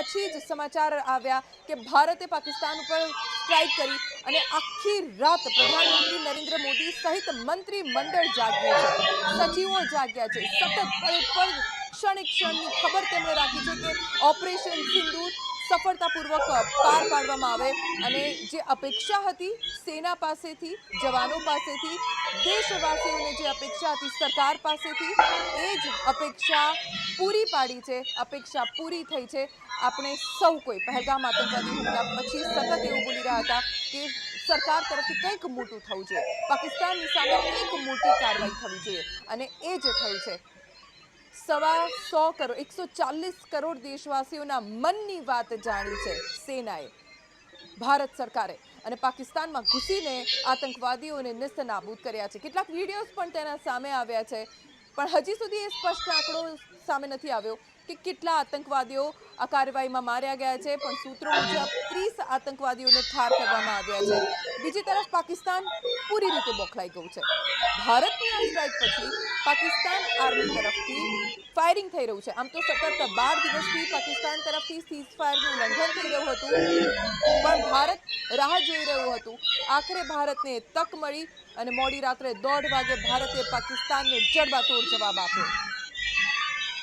પછી જ સમાચાર આવ્યા કે ભારતે પાકિસ્તાન ઉપર સ્ટ્રાઇક કરી અને આખી રાત પ્રધાનમંત્રી નરેન્દ્ર મોદી સહિત મંત્રી મંડળ જાગ્યું છે. સચિવો જાગ્યા છે. સતત પળે પળ ક્ષણે ક્ષણની ખબર તેમણે રાખી છે કે ઓપરેશન સિંદૂર સફળતાપૂર્વક પાર પાડવામાં આવે અને જે અપેક્ષા હતી સેના પાસેથી, જવાનો પાસેથી, દેશવાસીઓને જે અપેક્ષા હતી, સરકાર પાસેથી, એ જ અપેક્ષા પૂરી પાડી છે. અપેક્ષા પૂરી થઈ છે. આપણે સૌ કોઈ પહેલગામ આતંકવાદી હુમલા પછી સતત એવું બોલી રહ્યા હતા કે સરકાર તરફથી કંઈક મોટું થવું જોઈએ. પાકિસ્તાનની સામે કંઈક મોટી કાર્યવાહી થવી જોઈએ અને એ જ થયું છે. સવા સો કરોડ, એકસો ચાલીસ કરોડ દેશવાસીઓના મનની વાત જાણી છે સેનાએ. ભારત સરકારે અને પાકિસ્તાનમાં ઘૂસીને આતંકવાદીઓને નિસ્તનાબૂદ કર્યા છે. કેટલાક વિડીયોઝ પણ તેના સામે આવ્યા છે. પણ હજી સુધી એ સ્પષ્ટ આંકડો સામે નથી આવ્યો કે કેટલા આતંકવાદીઓ આ કાર્યવાહીમાં માર્યા ગયા છે, પણ સૂત્રો મુજબ ત્રીસ આતંકવાદીઓને ઠાર કરવામાં આવ્યા છે. બીજી તરફ પાકિસ્તાન પૂરી રીતે બોખલાઈ ગયું છે. ભારતની આ સ્ટ્રાઇક પછી પાકિસ્તાન આર્મી તરફથી ફાયરિંગ થઈ રહ્યું છે. આમ તો સતત બાર દિવસથી પાકિસ્તાન તરફથી સીઝ ફાયરનું ઉલ્લંઘન થઈ રહ્યું હતું. પણ ભારત રાહ જોઈ રહ્યું હતું. આખરે ભારતને તક મળી અને મોડી રાત્રે દોઢ વાગે ભારતે પાકિસ્તાનને જડબાતોડ જવાબ આપ્યો.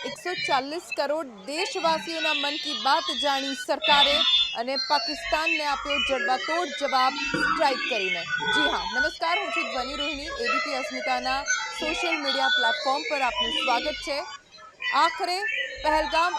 એકસો ચાલીસ કરોડ દેશવાસીઓના મન કી બાત જાણી સરકારે અને પાકિસ્તાનને આપ્યો જડબાતોડ જવાબ સ્ટ્રાઇક કરીને. જી હા, નમસ્કાર, હું છું ધ્વનિ રોહિણી એબીપી અસ્મિતાના સોશિયલ મીડિયા પ્લેટફોર્મ પર આપનું સ્વાગત છે. આખરે પહેલગામ